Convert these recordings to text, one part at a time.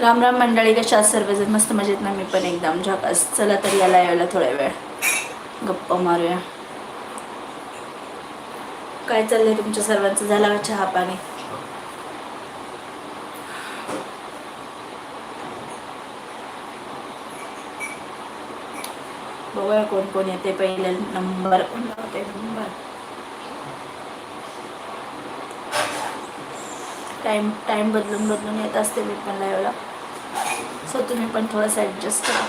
राम राम मंडळी कशा सर्वजण? मस्त मजेत ना? मी पण एकदम झकास चला तर याला यायला थोड्या वेळ. गप्पा मारूया. काय चाललंय तुमच्या सर्वांचं? झाला का चहा पाणी? बघूया कोण कोण येते. पहिले नंबर कोण लावते नंबर. टाईम टाईम बदलून बदलून येत असते मी पण लाईव्हला सो तुम्ही पण थोडंसं ॲडजस्ट करा.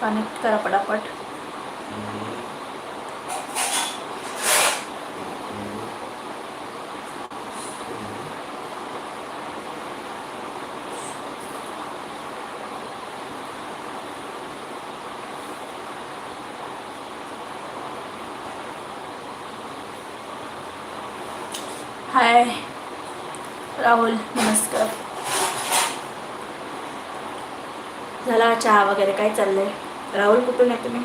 कनेक्ट करा पटापट. हाय, राहुल, नमस्कार. झाला चहा वगैरे काय चाललंय? राहुल, कुठून आहे तुम्ही?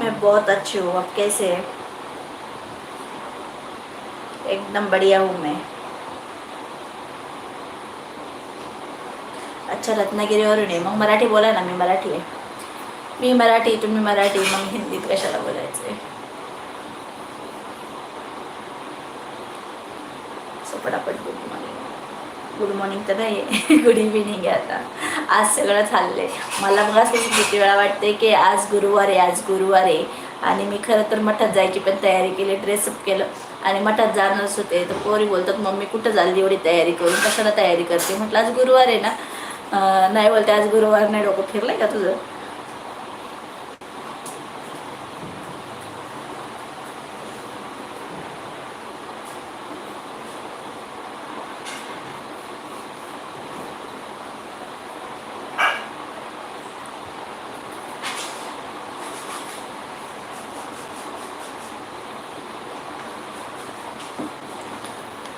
मैं बहुत अच्छी हूँ, आप कैसे एकदम बढ़िया हूँ मैं। अच्छा रत्नागिरीवरून आहे. मग मराठी बोला ना मी मराठी आहे. मी मराठी तुम्ही मराठी मग हिंदीत कशाला बोलायचं आहे सो पटापट गुड मॉर्निंग गुड मॉर्निंग तर नाही गुड इव्हिनिंग आहे आता. आज सगळं चाललंय. मला मग असं किती वेळा वाटते की आज गुरुवार आहे आज गुरुवार आहे. आणि मी खरं तर मठात जायची पण तयारी केली ड्रेसअप केलं. आणि मठात जाणारच होते तर पोरी बोलतात मम्मी कुठं झाली एवढी तयारी करून? कशाला तयारी करते? म्हटलं आज गुरुवार आहे ना. नाही बोलते आज गुरुवार नाही डोकं फिरलंय का तुझं?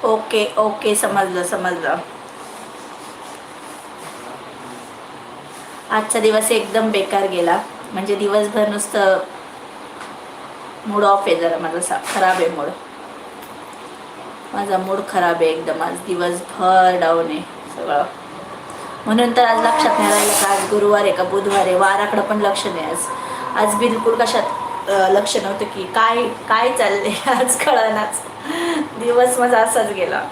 ओके ओके समजलं समजलं. आजचा दिवस एकदम बेकार गेला. म्हणजे दिवसभर नुसतं मूड ऑफ आहे जरा माझा सा खराब आहे मूड माझा मूड खराब आहे एकदम. आज दिवसभर डाऊन आहे सगळं. म्हणून तर आज लक्षात नाही राहिलं का आज गुरुवार आहे का बुधवार आहे? वाराकडं पण लक्ष नाही आज. आज बिलकुल कशात लक्ष नव्हतं की काय काय चाललंय? आज कळनाच. दिवस माझा असाच गेला.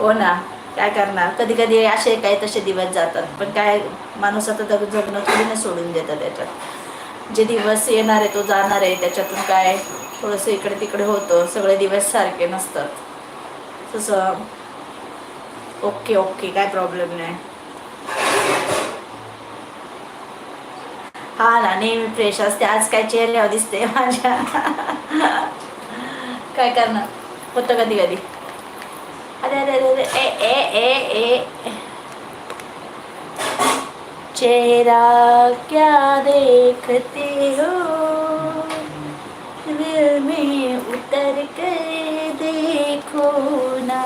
हो ना. काय करणार? कधी कधी असे काय तसे दिवस जातात. पण काय माणूस आता जगणं थोडी नाही सोडून देतात त्याच्यात. जे दिवस येणार आहे तो जाणार आहे. त्याच्यातून काय थोडंसं इकडे तिकडे होतं. सगळे दिवस सारखे नसतात. तसं ओके ओके. काय प्रॉब्लेम नाही. हा ना नेहमी फ्रेश असते. आज काय चेहऱ्यावर दिसते माझ्या. काय करणार? होतं कधी कधी अरे अरे अरे अरे ए ए ए ए चेहरा क्या देखते हो दिल में उतर कर देखो ना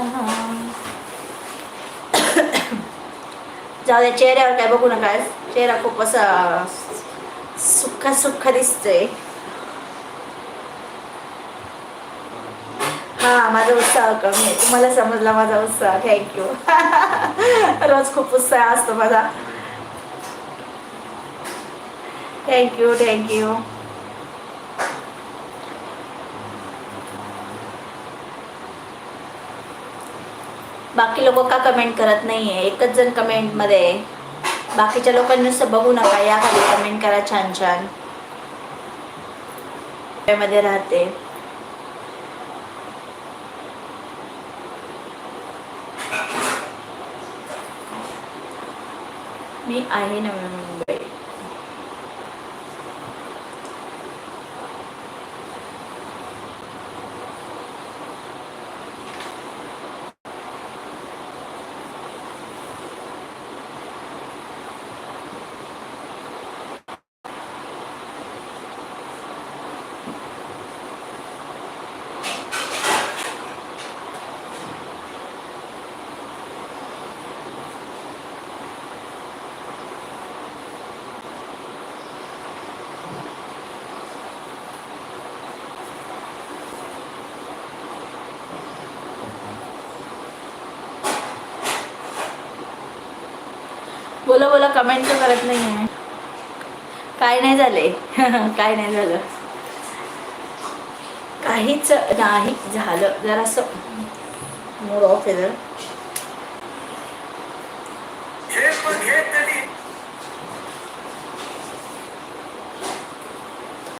जाऊ द्या चेहऱ्यावर काय बघू नका चेहरा खूप असा सुख सुख दिसतोय हा माझा उत्साह कमी आहे. तुम्हाला समजला माझा उत्साह. थँक्यू रोज खूप उत्साह असतो माझा. थँक्यू थँक्यू बाकी लोक का कमेंट करत नाहीये? एकच जण कमेंटमध्ये आहे. बाकीच्या लोकांनी नुसतं बघू नका. या खाली कमेंट करा छान छान. मध्ये राहते. मी आहे नवी मुंबई बोला बोला कमेंट तर करत नाही आहे काय नाही झाले. काय नाही झालं. काहीच नाही झालं. जरासं मोड ऑफ आहे जर.